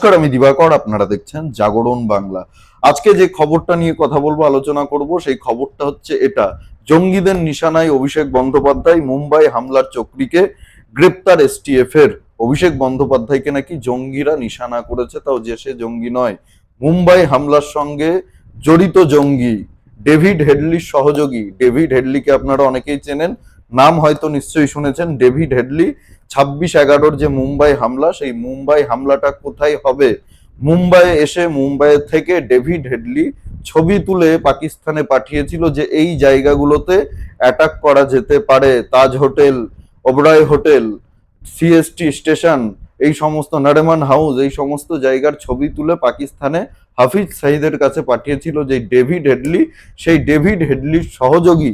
নমস্কার, আমি দিবাকর, আপনারা দেখছেন জাগরণ বাংলা। আজকে যে খবরটা নিয়ে কথা বলব, আলোচনা করব, সেই খবরটা হচ্ছে এটা। জঙ্গিদের নিশানায় অভিষেক বন্দ্যোপাধ্যায় মুম্বাই হামলার চক্রীকে গ্রেপ্তার এসটিএফ এর। অভিষেক বন্দ্যোপাধ্যায়কে নাকি জঙ্গিরা নিশানা করেছে, তাও যে সে জঙ্গি নয়। মুম্বাই হামলার সঙ্গে জড়িত জঙ্গি, ডেভিড হেডলির সহযোগী। ডেভিড হেডলিকে আপনারা অনেকেই চেনেন নাম হয়তো নিশ্চয়ই শুনেছেন, ডেভিড হেডলি, ছাব্বিশ এগারোর যে মুম্বাই হামলা, সেই মুম্বাই হামলাটা কোথায় হবে? মুম্বাইয়ে এসে মুম্বাই থেকে ডেভিড হেডলি ছবি তুলে পাকিস্তানে পাঠিয়েছিল যে এই জায়গাগুলোতে অ্যাটাক করা যেতে পারে। Taj hotel Oberoi hotel CST station, এই সমস্ত নারেমান হাউস, এই সমস্ত জায়গার ছবি তুলে পাকিস্তানে হাফিজ সাহিদের কাছে পাঠিয়েছিল যে ডেভিড হেডলি, সেই ডেভিড হেডলির সহযোগী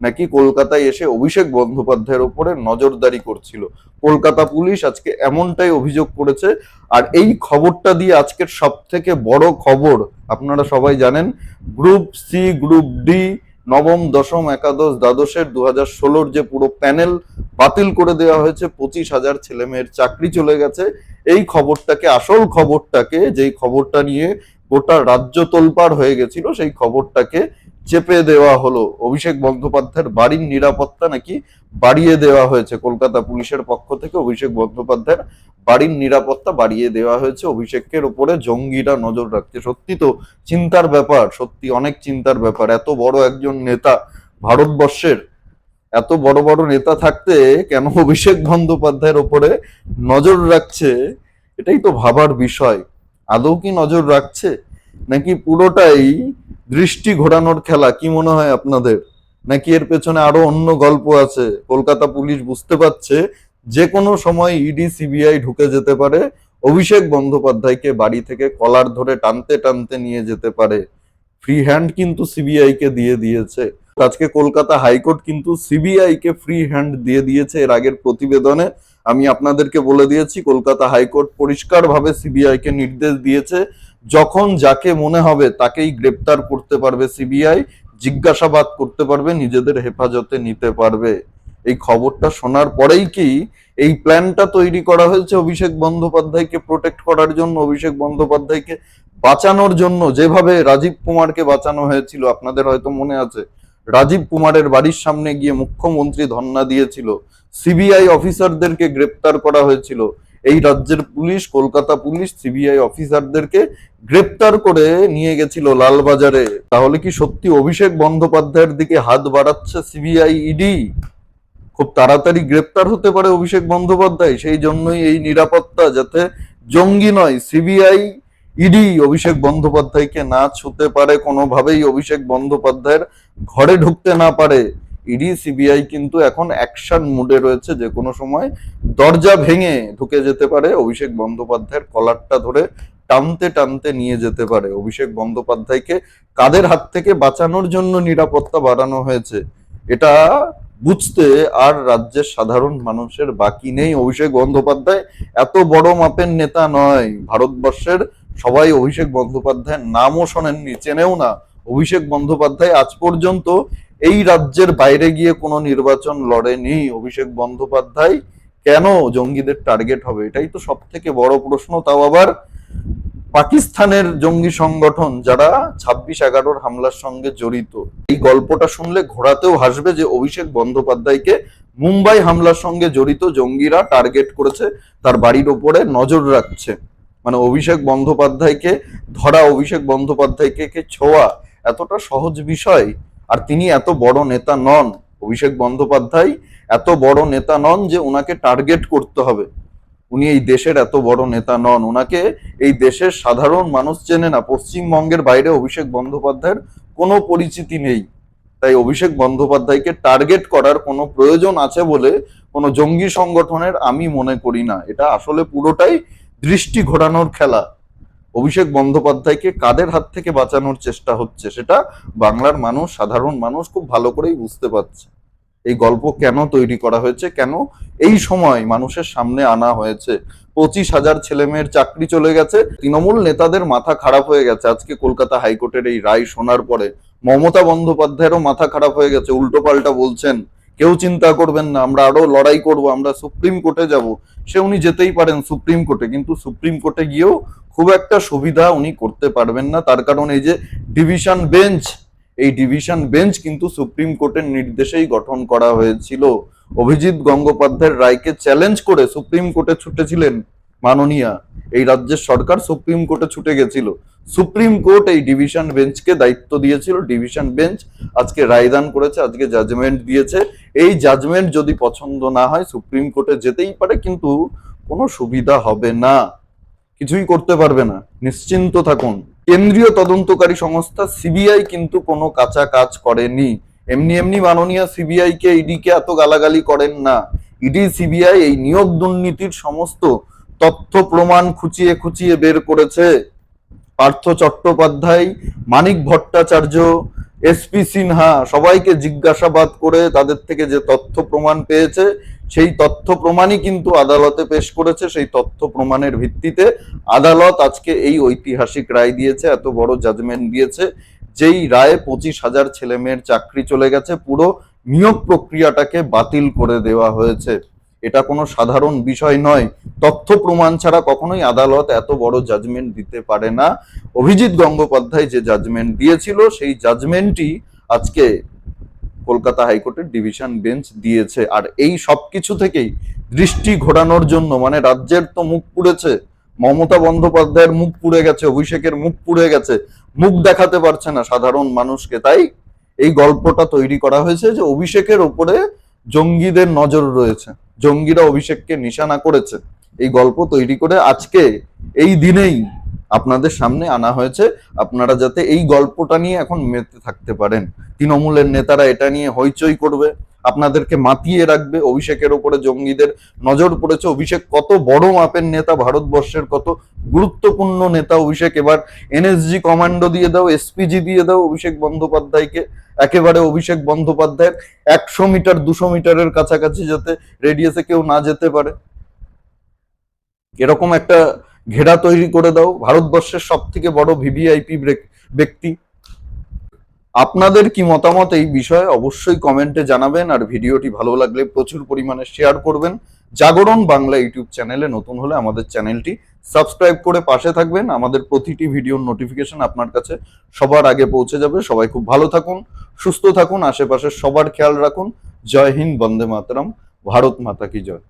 নাকি কলকাতায় এসে অভিষেক বন্দ্যোপাধ্যায়ের উপরে নজরদারি করছিল? কলকাতা পুলিশ আজকে এমনটাই অভিযোগ করেছে, আর এই খবরটা দিয়ে আজকের সব থেকে বড় খবর আপনারা সবাই জানেন, গ্রুপ সি, গ্রুপ ডি, নবম, দশম, একাদশ, দ্বাদশের দু হাজার ষোলোর যে পুরো প্যানেল বাতিল করে দেওয়া হয়েছে, পঁচিশ হাজার ছেলে মেয়ের চাকরি চলে গেছে। এই খবরটাকে, আসল খবরটাকে, যেই খবরটা নিয়ে গোটা রাজ্য তোলপাড় হয়ে গেছিল, সেই খবরটাকে চেপে দেওয়া হলো। অভিষেক বন্দ্যোপাধ্যায়ের বাড়ির নিরাপত্তা নাকি বাড়িয়ে দেওয়া হয়েছে? কলকাতা পুলিশের পক্ষ থেকে অভিষেক বন্দ্যোপাধ্যায়ের বাড়ির নিরাপত্তা বাড়িয়ে দেওয়া হয়েছে। অভিষেকের উপরে জঙ্গিরা নজর রাখছে। সত্যি তো, চিন্তার ব্যাপার। সত্যি অনেক চিন্তার ব্যাপার। এত বড় একজন নেতা ভারতবর্ষের, এত বড় বড় নেতা থাকতে কেন অভিষেক বন্দ্যোপাধ্যায়ের ওপরে নজর রাখছে? এটাই তো ভাবার বিষয়। আদৌ কি নজর রাখছে? নাকি পুরোটাই দৃষ্টি ঘোরানোর খেলা, কি মনে হয় আপনাদের? নাকি এর পেছনে আরও অন্য গল্প আছে? কলকাতা পুলিশ বুঝতে পারছে যে কোনো সময় ইডি, সিবিআই ঢুকে যেতে পারে। অভিষেক বন্দ্যোপাধ্যায়কে বাড়ি থেকে কলার ধরে টানতে টানতে নিয়ে যেতে পারে। ফ্রি হ্যান্ড কিন্তু সিবিআই কে দিয়ে দিয়েছে। আজকে কলকাতা হাইকোর্ট কিন্তু সিবিআই কে ফ্রি হ্যান্ড দিয়ে দিয়েছে এর আগের প্রতিবেদনে। আমি আপনাদেরকে বলে দিয়েছি, কলকাতা হাইকোর্ট পরিষ্কারভাবে সিবিআই কে নির্দেশ দিয়েছে। যখন যাকে মনে হবে তাকেই গ্রেপ্তার করতে পারবে সিবিআই, জিজ্ঞাসাবাদ করতে পারবে, নিজেদের হেফাজতে নিতে পারবে। এই খবরটা শোনার পরেই কি এই প্ল্যানটা তৈরি করা হয়েছে অভিষেক বন্দ্যোপাধ্যায়কে প্রোটেক্ট করার জন্য, অভিষেক বন্দ্যোপাধ্যায়কে বাঁচানোর জন্য? যেভাবে রাজীব কুমারকে বাঁচানো হয়েছিল, আপনাদের হয়তো মনে আছে, রাজীব কুমারের বাড়ির সামনে গিয়ে মুখ্যমন্ত্রী ধর্ণা দিয়েছিল, সিবিআই অফিসারদেরকে গ্রেপ্তার করা হয়েছিল। এই রাজ্যের পুলিশ, কলকাতা পুলিশ, সিবিআই অফিসারদেরকে গ্রেপ্তার করে নিয়ে গেছিল লালবাজারে। তাহলে কি সত্যি অভিষেক বন্দ্যোপাধ্যায়ের দিকে হাত বাড়াচ্ছে সিবিআই ইডি? খুব তাড়াতাড়ি গ্রেপ্তার হতে পারে অভিষেক বন্দ্যোপাধ্যায়, সেই জন্যই এই নিরাপত্তা যাতে জঙ্গি নয়, সিবিআই ইডি অভিষেক বন্দ্যোপাধ্যায়কে না ছুতে পারে, কোনোভাবেই অভিষেক বন্দ্যোপাধ্যায়ের ঘরে ঢুকতে না পারে। ইডি, সিবিআই কিন্তু এখন অ্যাকশন মুডে রয়েছে যে কোনো সময় দরজা ভেঙে ঢুকে যেতে পারে। অভিষেক বন্দ্যোপাধ্যায়ের কলারটা ধরে টানতে টানতে নিয়ে যেতে পারে। অভিষেক বন্দ্যোপাধ্যায়কে কাদের হাত থেকে বাঁচানোর জন্য নিরাপত্তা বাড়ানো হয়েছে, এটা বুঝতে আর রাজ্যের সাধারণ মানুষের বাকি নেই। অভিষেক বন্দ্যোপাধ্যায় এত বড় মাপের নেতা নয়। ভারতবর্ষের সবাই অভিষেক বন্দ্যোপাধ্যায়ের নামও শোনেননি, চেনেও না। অভিষেক বন্দ্যোপাধ্যায় আজ পর্যন্ত এই রাজ্যের বাইরে গিয়ে কোনো নির্বাচন লড়েনি অভিষেক বন্দ্যোপাধ্যায়। কেন জঙ্গিদের টার্গেট হবে? এটাই তো সব থেকে বড় প্রশ্ন। তাও আবার পাকিস্তানের জঙ্গি সংগঠন যারা ছাব্বিশ এগারোর হামলার সঙ্গে জড়িত, এই গল্পটা শুনলে ঘোরাতেও হাসবে যে অভিষেক বন্দ্যোপাধ্যায়কে মুম্বাই হামলার সঙ্গে জড়িত জঙ্গিরা টার্গেট করেছে, তার বাড়ির ওপরে নজর রাখছে। মানে অভিষেক বন্দ্যোপাধ্যায়কে ধরা, অভিষেক বন্দ্যোপাধ্যায়কে ছোঁয়া, এতটা সহজ বিষয়। আর তিনি এত বড় নেতা নন, অভিষেক বন্দ্যোপাধ্যায় এত বড় নেতা নন যে ওনাকে টার্গেট করতে হবে। উনি এই দেশের এত বড় নেতা নন ওনাকে এই দেশের সাধারণ মানুষ চেনে না। পশ্চিমবঙ্গের বাইরে অভিষেক বন্দ্যোপাধ্যায়ের কোনো পরিচিতি নেই। তাই অভিষেক বন্দ্যোপাধ্যায়কে টার্গেট করার কোনো প্রয়োজন আছে বলে কোনো জঙ্গি সংগঠনের আমি মনে করি না। এটা আসলে পুরোটাই দৃষ্টি ঘোরানোর খেলা। অভিষেক বন্দ্যোপাধ্যায়কে কাদের হাত থেকে বাঁচানোর চেষ্টা হচ্ছে সেটা বাংলার মানুষ, সাধারণ মানুষ খুব ভালো করেই বুঝতে পারছে। এই গল্প কেন তৈরি করা হয়েছে? কেন এই সময় মানুষের সামনে আনা হয়েছে? পঁচিশ হাজার ছেলে মেয়ের চাকরি চলে গেছে, তৃণমূল নেতাদের মাথা খারাপ হয়ে গেছে। আজকে কলকাতা হাইকোর্টের এই রায় শোনার পরে মমতা বন্দ্যোপাধ্যায়েরও মাথা খারাপ হয়ে গেছে উল্টো পাল্টা বলছেন। কেউ চিন্তা করবেন না, আমরা আরও লড়াই করব, আমরা সুপ্রিম কোর্টে যাব। সে উনি যেতেই পারেন সুপ্রিম কোর্টে, কিন্তু সুপ্রিম কোর্টে গিয়েও খুব একটা সুবিধা উনি করতে পারবেন না। তার কারণ এই যে ডিভিশন বেঞ্চ, এই ডিভিশন বেঞ্চ কিন্তু সুপ্রিম কোর্টের নির্দেশেই গঠন করা হয়েছিল। অভিজিৎ গঙ্গোপাধ্যায়ের রায়কে চ্যালেঞ্জ করে সুপ্রিম কোর্টে ছুটেছিলেন। মাননীয়া, এই রাজ্যের সরকার সুপ্রিম কোর্টে ছুটে গেছিল। সুপ্রিম কোর্ট এই ডিভিশন বেঞ্চকে দায়িত্ব দিয়েছিল। ডিভিশন বেঞ্চ আজকে রায়দান করেছে, আজকে জাজমেন্ট দিয়েছে। এই জাজমেন্ট যদি পছন্দ না হয়, সুপ্রিম কোর্টে যেতেই পারে, কিন্তু কোনো সুবিধা হবে না। কিছুই করতে পারবে না। নিশ্চিন্ত থাকুন। কেন্দ্রীয় তদন্তকারী সংস্থা সিবিআই কিন্তু কোনো কাঁচা কাজ করেনি। এমনি এমনি মাননীয় সিবিআই কে ইডি কে এত গালাগালি করেন না। ইডি সিবিআই এই নিয়োগ দুর্নীতির সমস্ত তথ্য প্রমাণ খুঁচিয়ে খুঁচিয়ে বের করেছে পার্থ চট্টোপাধ্যায়, মানিক ভট্টাচার্য এসপি সিনহা। সবাইকে জিজ্ঞাসাবাদ করে তাদের থেকে যে তথ্য প্রমাণ পেয়েছে, সেই তথ্য প্রমাণই কিন্তু আদালতে পেশ করেছে। সেই তথ্য প্রমাণের ভিত্তিতে আদালত আজকে এই ঐতিহাসিক রায় দিয়েছে, এত বড় জাজমেন্ট দিয়েছে, যেই রায়ে পঁচিশ হাজার ছেলে মেয়ের চাকরি চলে গেছে। পুরো নিয়োগ প্রক্রিয়াটাকে বাতিল করে দেওয়া হয়েছে। এটা কোনো সাধারণ বিষয় নয়। তথ্য প্রমাণ ছাড়া কখনোই আদালত এত বড় জাজমেন্ট দিতে পারে না। অভিজিৎ গঙ্গোপাধ্যায় যে জাজমেন্ট দিয়েছিল, সেই জাজমেন্টই আজকে কলকাতা হাইকোর্টের ডিভিশন বেঞ্চ দিয়েছে। আর এই সবকিছু থেকেই দৃষ্টি ঘোরানোর জন্য মানে রাজ্যের তো মুখ পুড়েছে, মমতা বন্দ্যোপাধ্যায়ের মুখ পুড়ে গেছে, অভিষেকের মুখ পুড়ে গেছে, মুখ দেখাতে পারছে না সাধারণ মানুষকে। তাই এই গল্পটা তৈরি করা হয়েছে যে অভিষেকের ওপরে জঙ্গিদের নজর রয়েছে। জঙ্গিরা অভিষেককে নিশানা করেছে। এই গল্প তৈরি করে আজকে এই দিনেই আপনাদের সামনে আনা হয়েছে। আপনারা যাতে এই গল্পটা নিয়ে এখন মেতে থাকতে পারেন। তৃণমূলের নেতারা এটা নিয়ে হইচই করবে। আপনাদেরকে মাতিয়ে রাখবে অভিষেকের ওপরে, জঙ্গিদের নজর পড়েছে। অভিষেক কত বড় মাপের নেতা, ভারতবর্ষের কত গুরুত্বপূর্ণ নেতা অভিষেক। এবার এনএসজি কমান্ডো দিয়ে দাও এসপিজি দিয়ে দাও অভিষেক বন্দ্যোপাধ্যায়কে। একেবারে অভিষেক বন্দ্যোপাধ্যায়ের একশো মিটার, দুশো মিটারের কাছাকাছি যাতে রেডিয়াসে কেউ না যেতে পারে। এরকম একটা ঘেরা তৈরি করে দাও। ভারতবর্ষের সব থেকে বড় ভিভিআইপি ব্যক্তি। আপনাদের কি মতামত এই বিষয়ে অবশ্যই কমেন্টে জানাবেন আর ভিডিওটি ভালো লাগলে প্রচুর পরিমাণে শেয়ার করবেন। জাগরণ বাংলা ইউটিউব চ্যানেলে নতুন হলে আমাদের চ্যানেলটি সাবস্ক্রাইব করে পাশে থাকবেন। আমাদের প্রতিটি ভিডিওর নোটিফিকেশন আপনার কাছে সবার আগে পৌঁছে যাবে। সবাই খুব ভালো থাকুন, সুস্থ থাকুন, আশেপাশের সবার খেয়াল রাখুন। জয় হিন্দ, বন্দে মাতরম, ভারত মাতা কি জয়।